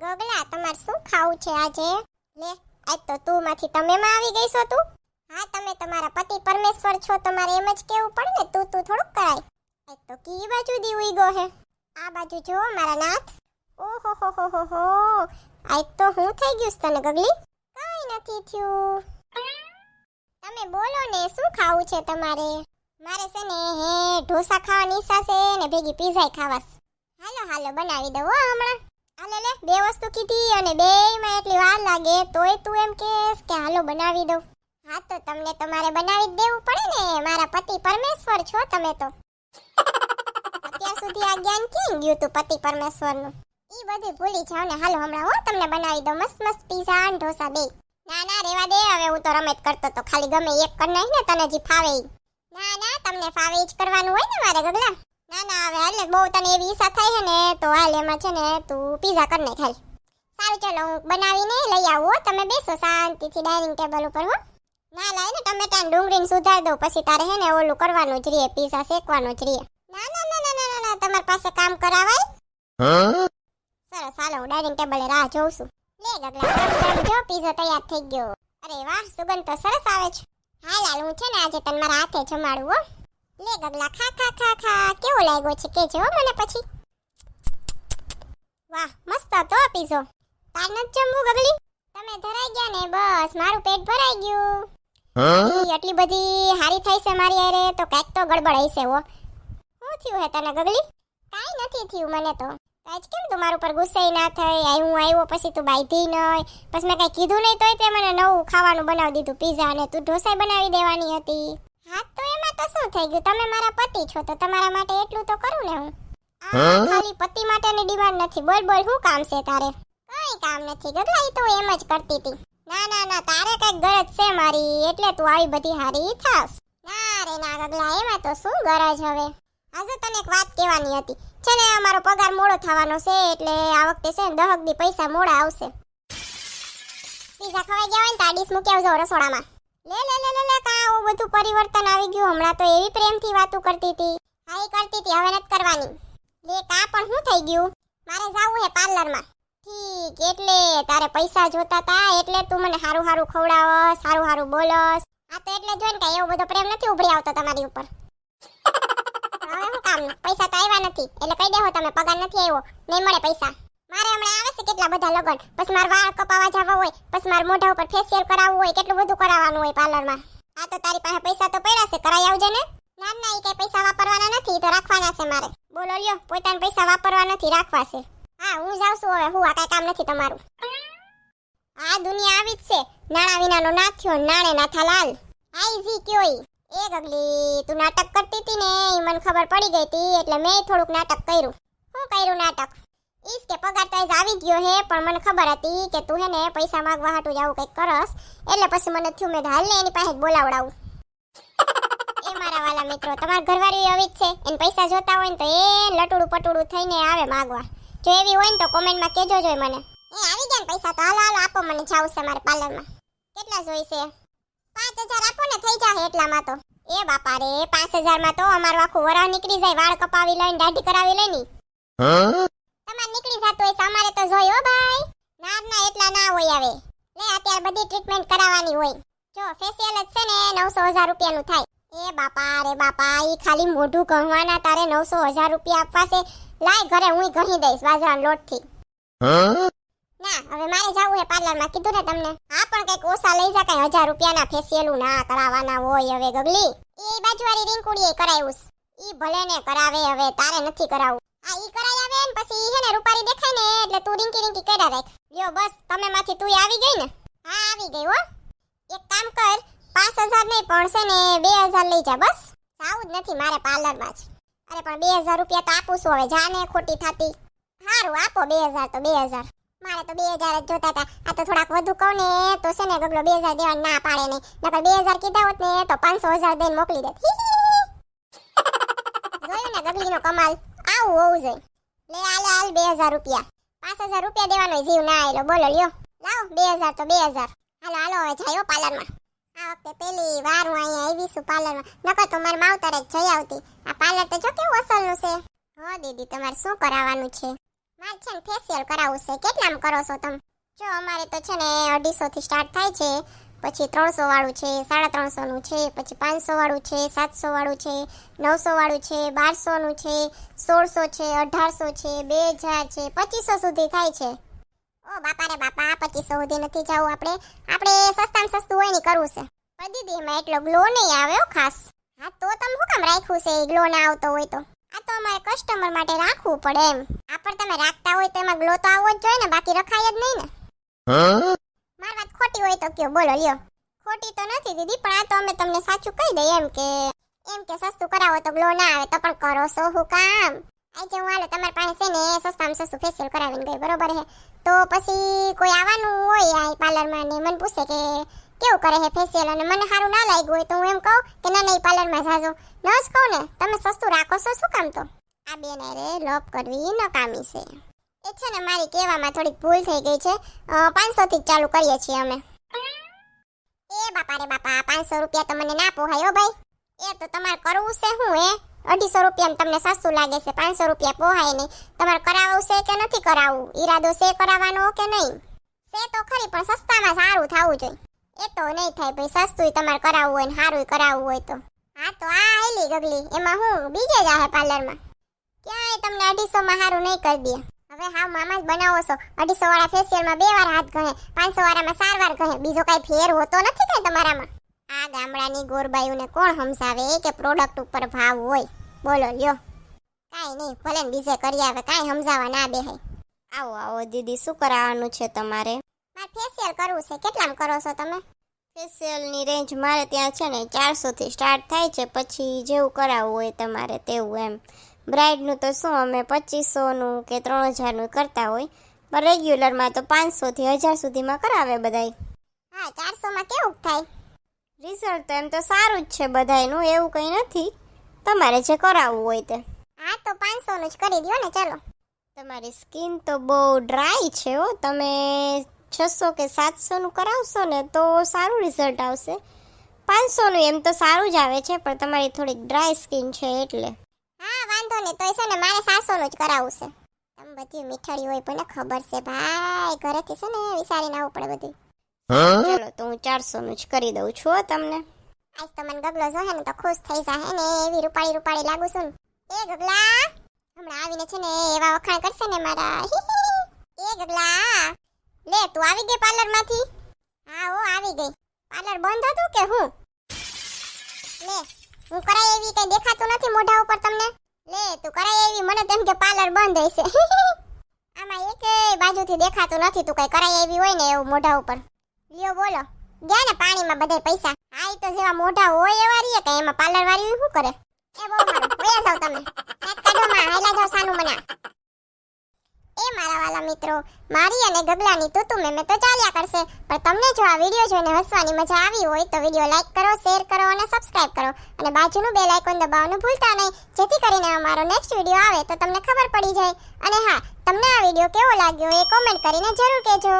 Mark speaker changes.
Speaker 1: ગગલા, તમારે શું ખાવું છે આજે? લે, આજ તો તું માંથી તમે માં આવી ગઈ છો તું? હા, તમે તમારા પતિ પરમેશ્વર છો, તમારે એમ જ કેવું પડે ને? તું તું થોડુંક કરાય. આજ તો કી બાજુ દી ઉઈ હે? આ બાજુ જો, મારા નાથ. ઓહો, હો હો હો હો. આજ તો હું થઈ ગયું તને, ગગલી? કઈ નથી થયું. તમે બોલો ને, શું ખાવું છે તમારે? મારે છે ને, હે, ઢોસા ખાવાની ઈચ્છા છે ને, ભેગી પીઝા ખાવા હાલો હાલો, બનાવી દઉં હો હમણાં. હાલે લે બે વસ્તુ કીધી અને બેયમાં એટલી વાર લાગે, તોય તું એમ કહેશ કે હાલો બનાવી દઉં. હા, તો તમને તમારે બનાવી જ દેવું પડે ને. મારા પતિ પરમેશ્વર છો તમે તો. અત્યાર સુધી આ જ્ઞાન કેમ ગયું તું પતિ પરમેશ્વરનું? ઈ બધું ભૂલી જાવ ને. હાલો, હમણાં હો તમને બનાવી દઉં. મસ્ત મસ્ત પીઝા અને ઢોસા બે. ના ના, રેવા દે. હવે હું તો રમત કરતો તો ખાલી ગમે એક કર નાખ ને તને જે ફાવે. ના ના, તમને ફાવે જ કરવાનું હોય ને મારે ગગલા. ના ના હવે હાલ ને બહુ તને એવી ઈચ્છા થાય છે ને તો હાલ એમાં છે ને તું પીઝા કર નાખ સારું ચલો હું બનાવીને લઈ આવું તમે બેસો શાંતિથી ડાઇનિંગ ટેબલ ઉપર હો. ના લાય ને ને ડુંગળીને સુધાર દઉં પછી તારે હે ને ઓલું કરવાનું જ રહીએ પીઝા શેકવાનું જ રહીએ. ના ના ના ના ના ના, તમારી પાસે કામ કરાવાય? સરસ હાલો હું ડાઇનિંગ ટેબલે રાહ જોઉં છું. લે ગગલા જો પીઝો તૈયાર થઈ ગયો. અરે વાહ સુગંધ તો સરસ આવે છે. હાલ હાલ હું છે ને આજે તને મારા હાથે જમાડું હો. લે ગગલા ખા ખા ખા ખા કેવો લાગ્યો છે? કે જો મને પછી. વાહ મસ્ત હતો પીઝો. તાર ન જમવું ગગલી? તમે ધરાઈ ગયા ને બસ મારું પેટ ભરાઈ ગયું. એટલી બધી હારી થાય છે મારી અરે તો કાંઈક તો ગડબડ હશે હો. શું થયું હે તને ગગલી? કાંઈ નથી થયું મને તો. આજ કેમ તું મારું પર ગુસ્સે ના થઈ? આ હું આવ્યો પછી તું બાંધી નહીં પછી મેં કાંઈ કીધું નહીં તોય તે મને નવું ખાવાનું બનાવી દીધું પીઝા અને તું ઢોસાઈ બનાવી દેવાની હતી. એમાં શું થઈ ગયું? તમે મારા પતિ છો તો તમારા માટે એટલું તો કરું ને હું. આ ખાલી પતિ માટેની ડિમાન્ડ નથી. બોલ બોલ શું કામ છે તારે? કઈ કામ નથી ગગલા ઈ તો એમ જ કરતી હતી. ના ના ના તારે કંઈક ગરજ છે મારી એટલે તું આવી બધી હારી થાસ ના રે ના ગગલા એમાં તો શું ગરજ હવે? આજે તને એક વાત કહેવાની હતી. છે ને અમારો પગાર મોડો થવાનો છે એટલે આ વખતે છે ને દહક દી પૈસા મોડા આવશે. પીઝા ખવાઈ ગયા હોય ને તો આ ડીશ મૂકી આવજો રસોડામાં. લે લે લે લે લે, કા, આવું બધું પરિવર્તન આવી ગયું. હમણાં તો એવી પ્રેમથી વાતો કરતી હતી. હા, એ કરતી હતી, હવે નથી કરવાની. લે, કા, પણ શું થઈ ગયું? મારે જવું હે પાર્લરમાં. ઠીક, એટલે તારે પૈસા જોતા તા, એટલે તું મને સારું હારું ખવડાવસ, હારું સારું બોલસ. આ તો એટલે જોઈને કે એવો બધો પ્રેમ નથી ઉભરી આવતો તમારી ઉપર. હવે શું કામ? પૈસા તો આવ્યા નથી. એટલે કહી દેવો તમે, પગાર નથી આવ્યો નહીં મળે પૈસા. મારે હમણાં આવે કેટલા બધા લગન? પછી માર વાળ કપાવા જવા હોય પછી માર મોઢા ઉપર ફેશિયલ કરાવવું હોય, કેટલું બધું કરાવવાનું હોય પાર્લરમાં આ તો તારી પાસે પૈસા તો પડ્યા છે, કરાઈ આવજે ને. ના ના એ કઈ પૈસા વાપરવાના નથી તો રાખવાના છે મારે. બોલો લ્યો, પોતાના પૈસા વાપરવા નથી, રાખવા છે. હા, હું જાઉં છું હવે, હું આ કઈ કામ નથી તમારું. આ દુનિયા આવી જ છે, નાણા વિનાનો ના થયો, નાણે નાથા લાલ. આઈ જી કયો એ ગગલી, તું નાટક કરતી હતી ને એ મને ખબર પડી ગઈ હતી એટલે મેં થોડુંક નાટક કર્યું. શું કર્યું નાટક? ઈસ પગાર તો આવી ગયો હે, પણ મને ખબર હતી કે તું હે ને પૈસા માંગવા હાટું જ આવું કંઈક કરસ. એટલે પછી મને થયું મેં હાલ ને એની પાસે જ બોલાવડાવું. એ મારા વાલા મિત્રો, તમારા ઘરવાળી આવી જ છે. એને પૈસા જોતા હોય ને તો એ લટુડું પટુડું થઈને આવે માંગવા. જો એવી હોય ને તો કોમેન્ટમાં કહેજો જોઈ મને. એ આવી ગયા ને પૈસા તો હાલો હાલો, આપો મને જાવું છે મારા પાર્લરમાં. કેટલા જોઈશે પાંચ હજાર આપો ને, થઈ જાય એટલામાં તો. એ બાપા રે પાંચ હજારમાં તો અમારું આખું વરાહ નીકળી જાય, વાળ કપાવી લઈને, દાઢી કરાવી લઈને. તમારે નીકળી જતું હોય અમારે તો હો ભાઈ. ના ના એટલા ના હોય હવે. લે, અત્યારે બધી ટ્રીટમેન્ટ કરાવવાની હોય. જો ફેશિયલ જ છે ને, નવસો હજાર રૂપિયાનું થાય. એ બાપા, રે બાપા એ ખાલી મોઢું કહવાના તારે નવસો હજાર રૂપિયા આપવા છે. લાય, ઘરે હું ઘણી દઈશ, બાજરાના લોટથી. ના, હવે મારે જવું હે પાર્લરમાં. કીધું ને તમને? હા, પણ કંઈક ઓછા લઈ જા, કઈ હજાર રૂપિયાના ફેશિયલું ના કરાવવાના હોય હવે ગગલી. એ બાજુવાળી રીંકુડીએ કરાવ્યું. ઈ ભલે ને કરાવે હવે, તારે નથી કરાવવું. આ ઈ કરાઈ આવે ને પછી હે ને રૂપારી દેખાય ને એટલે તું રિંકી રીંકી કર્યા રાખ. લ્યો બસ, તમે માંથી તું આવી ગઈ ને? હા, આવી ગઈ હો. એક કામ કર, પાંચ હજાર નહીં, પણ ને બે હજાર લઈ જા બસ. જાવું જ નથી મારે પાર્લરમાં જ. અરે, પણ બે હજાર રૂપિયા તો આપું છું હવે, જાને ખોટી થતી. સારું આપો બે હજાર તો બે હજાર. મારે તો બે હજાર જ જોતા હતા. આ તો થોડાક વધુ કહું ને, તો છે ને ગગલો બે હજાર દેવા ના પાડે નહીં નકર બે હજાર કીધા હોત ને, તો પાંચસો હજાર દઈને મોકલી દેત. જોયું ને ગગલીનો કમાલ? આવું હોવું જોઈએ લે આલે હાલ બે હજાર રૂપિયા. પાંચ હજાર રૂપિયા દેવાનો, જીવ ના આવેલો બોલો, લ્યો. લાવો, બે હજાર તો બે હજાર. હાલો હાલો, હવે જાયો પાર્લરમાં. આ વખતે પેલી વાર હું અહીંયા આવી છું પાર્લરમાં. નકર તો મારી માવતર જ જઈ આવતી. આ પાર્લર તો જો કેવું અસલનું છે. હો, દીદી, તમારે શું કરાવવાનું છે? મારે છે ને ફેશિયલ કરાવવું છે. કેટલામાં કરો છો તમે? જો, અમારે તો છે ને અઢીસો થી સ્ટાર્ટ થાય છે. પછી ત્રણસો વાળું છે, સાડા ત્રણસો નું છે, પછી પાંચસો વાળું છે સાતસો વાળું છે નવસો વાળું છે બારસો નું છે, સોળસો છે, અઢારસો છે, બે હજાર છે, પચીસો સુધી થાય છે. ઓ બાપા રે બાપા, પચીસો સુધી નથી જવું આપણે. આપણે સસ્તામાં સસ્તું હોય ને કરવું છે. પણ દીદી, એમાં એટલો ગ્લો નહીં આવે ખાસ. હા, તો તમે શું કામ રાખ્યું છે? ગ્લો ના આવતો હોય તો. આ તો અમારે કસ્ટમર માટે રાખવું પડે એમ. આ પણ તમે રાખતા હોય તો એમાં ગ્લો તો આવવો જ જોઈએ ને, બાકી રખાય જ નહીં ને. મારી વાત ખોટી હોય તો કયો? બોલો, લ્યો. ખોટી તો નથી દીદી, પણ આ તો અમે તમને સાચું કહી દઈએ એમ કે એમ કે સસ્તું કરાવો તો ગ્લો ના આવે તો પણ કરો સો હું કામ? આજે હું હાલો, તમારી પાસે છે ને, સસ્તામાં સસ્તું ફેશિયલ કરાવીને ગઈ, બરોબર હે તો પછી કોઈ આવવાનું હોય આ પાર્લરમાં ને મને પૂછે કે, કેવું કરે છે ફેશિયલ અને મને સારું ના લાગ્યું હોય તો હું એમ કહું કે ના નહીં પાર્લરમાં જાજો. ન જ કહું ને, તમે સસ્તું રાખો છો, શું કામ તો? આ બેન રે લોપ કરવી નકામી છે. એ છે ને મારી કહેવામાં થોડીક ભૂલ થઈ ગઈ છે. પાંચસો થી જ ચાલુ કરીએ છીએ અમે. એ બાપા રે બાપા, પાંચસો રૂપિયા તો મને ના પોહાય ભાઈ. એ તો તમારે કરવું છે શું એ અઢીસો રૂપિયામાં તમને સસ્તું લાગે છે, પાંચસો રૂપિયા પોહાય નહીં. તમારે કરાવવું છે કે નથી કરાવવું? ઈરાદો છે કરાવવાનો કે નહીં? છે તો ખરી, પણ સસ્તામાં સારું થવું જોઈએ. એ તો નહીં થાય ભાઈ સસ્તું તમારે કરાવવું હોય ને સારું કરાવવું હોય તો. હા તો આ આવેલી ગગલી, એમાં હું, બીજે જ પાર્લરમાં. ક્યાંય તમને અઢીસોમાં સારું નહીં કરી દે. હવે હાવ મામા જ બનાવો છો. અઢીસો વાળા ફેશિયલમાં બે વાર હાથ ગણે, પાંચસો વાળામાં ચાર વાર ગણે, બીજો કઈ ફેર હોતો નથી કઈ તમારામાં? આ ગામડાની ગોરબાઈઓને કોણ સમજાવે કે પ્રોડક્ટ ઉપર ભાવ હોય? બોલો, લ્યો. કાંઈ નહીં, ભલે ને બીજે કરી આવે, કાંઈ સમજાવવા ના બે
Speaker 2: આવો આવો, દીદી, શું કરાવવાનું છે તમારે?
Speaker 1: મારે ફેશિયલ કરવું છે, કેટલામાં કરો છો તમે?
Speaker 2: ફેશિયલની રેન્જ મારે ત્યાં છે ને ચારસોથી સ્ટાર્ટ થાય છે, પછી જેવું કરાવવું હોય તમારે તેવું એમ. બ્રાઇડનું તો શું અમે પચીસોનું કે ત્રણ હજારનું કરતા હોય. પણ રેગ્યુલરમાં તો પાંચસોથી હજાર સુધીમાં કરાવે બધાય.
Speaker 1: હા ચારસોમાં કેવું થાય?
Speaker 2: રિઝલ્ટ તો એમ તો સારું જ છે બધાયનું એવું કંઈ નથી. તમારે જે કરાવવું હોય તે.
Speaker 1: હા તો પાંચસોનું જ કરી દો ને ચાલો.
Speaker 2: તમારી સ્કિન તો બહુ ડ્રાય છે હો. તમે છસો કે સાતસોનું કરાવશો ને તો સારું રિઝલ્ટ આવશે. પાંચસોનું એમ તો સારું જ આવે છે પણ તમારી થોડીક ડ્રાય સ્કિન છે એટલે.
Speaker 1: હા વાંધો નહીં. તોય છે ને મારે સાતસોનું જ કરાવવું છે. તમે બધી મીઠાડી હોય પણ ખબર છે ભાઈ ઘરેથી છે ને વિચારીને આવવું પડે બધું
Speaker 2: ચલો તો હું ચારસોનું જ કરી દઉં છું તમને.
Speaker 1: આજ તો મને ગગલો જોહે ને તો ખુશ થઈ જાહે ને એવી રૂપાળી રૂપાળી લાગુ છું ને. એ ગગલા હમણાં આવીને છે ને એવા વખાણ કરશે ને મારા. એ ગગલા લે તું આવી ગઈ પાર્લરમાંથી હા હો આવી ગઈ. પાર્લર બંધ હતું કે હું? લે હું કરાય એવી કઈ દેખાતું નથી મોઢા ઉપર તમને? લે, તું કરાય એવી, મને તેમ કે પાર્લર બંધ હશે. આમાં એકેય બાજુથી દેખાતું નથી, તું કઈ કરાય એવી હોય ને એવું મોઢા ઉપર. લ્યો, બોલો. ગયા ને પાણીમાં બધા પૈસા? આ તો જેવા મોઢા હોય એવા રીએ કે એમાં પાર્લર વાળી શું કરે? એ બહુ મારું જાવ તમે. કાઢો માં હાલા જાવ સાનું મના એ મારા વાલા મિત્રો, મારી અને ગગલાની તુતુ મેં તો ચાલ્યા કરશે. પણ તમને જો આ વીડિયો જોઈને હસવાની મજા આવી હોય તો વીડિયો લાઈક કરો, શેર કરો અને સબસ્ક્રાઇબ કરો. અને બાજુનું બેલ આઇકોન દબાવવાનું ભૂલતા નહીં. જેથી કરીને અમારો નેક્સ્ટ વીડિયો આવે તો તમને ખબર પડી જાય. અને હા, તમને આ વીડિયો કેવો લાગ્યો એ કોમેન્ટ કરીને જરૂર કહેજો.